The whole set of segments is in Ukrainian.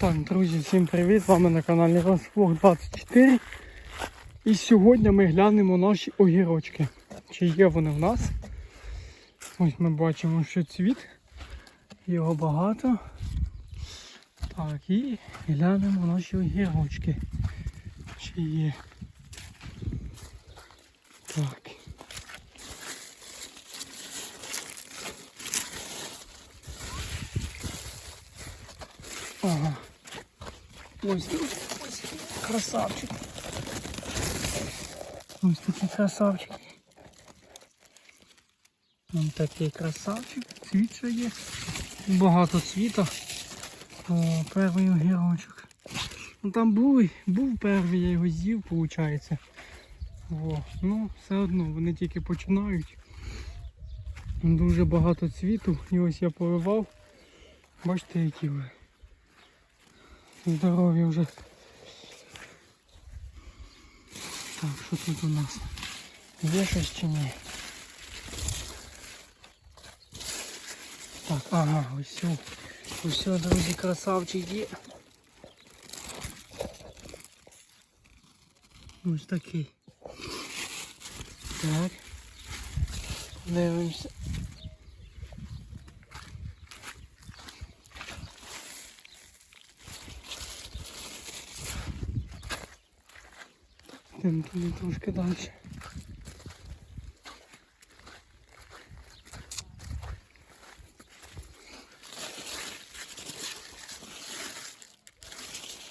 Так, друзі, всім привіт! З вами на каналі Розплох 24. І сьогодні ми глянемо наші огірочки. Чи є вони в нас? Ось ми бачимо, що цвіт. Його багато. Так, і глянемо наші огірочки. Чи є. Так. Ага. Ось, ось красавчик. Ось такий красавчик. Ось такий красавчик. Цвіт ще є. Багато цвіта. О, перший огірочок. Ну там був, був перший, я його з'їв, виходить. О, ну, все одно, вони тільки починають. Дуже багато цвіту. І ось я поливав. Бачите, які ви. Здорові вже. Так, що тут у нас? Є щось чи ні? Так, ага, ось все. Ось все, друзі, красавчик є. Ось такий. Так. Дивимося. Йдемо туди трошки далі.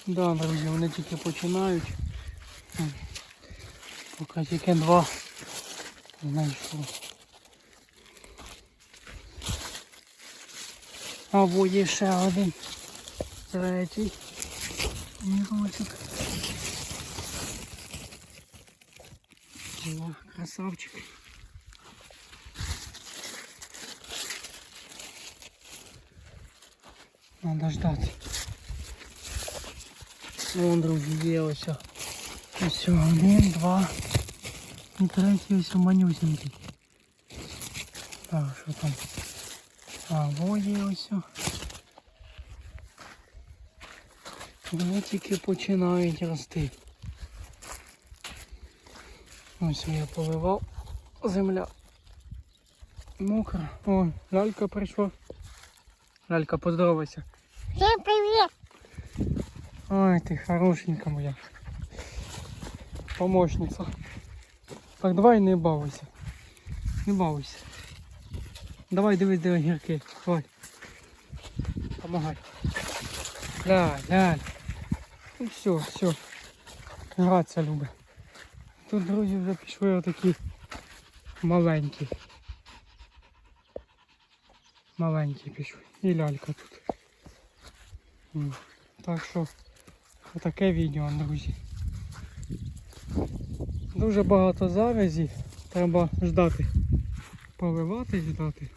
Да, друзі, вони тільки починають. Поки тільки два знайшло. Або є ще один. Третій. Мірочок. О, красавчик. Надо ждати. Вон, друзі, є ось. Ось один, два. І третій ось манюсенький. Так, що там? А, во є ось. Вони тільки починають рости. Ось я поливав. Земля мокра. О, лялька прийшла. Лялька, поздоровайся. Всем привет! Ой, ты хорошенькая моя. Помощница. Так, давай не балуйся. Не балуйся. Давай дивись, де огірки. Давай. Помагай. Ля, ля. Ну все, все. Гратися любить. Тут, друзі, вже пішли отакі маленькі. Маленькі пішли. І лялька тут. Так що отаке відео, друзі. Дуже багато завязі. Треба ждати. Поливати ждати.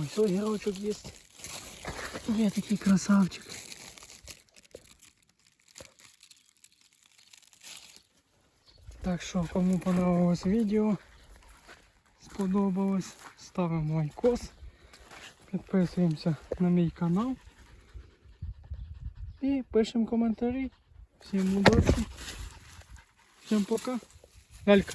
Ось огірочок є. Є такий красавчик. Так що, кому понравилось відео, сподобалось, ставимо лайкос, підписуємося на мій канал і пишемо коментарі. Всім удачі. Всім пока. Лялька.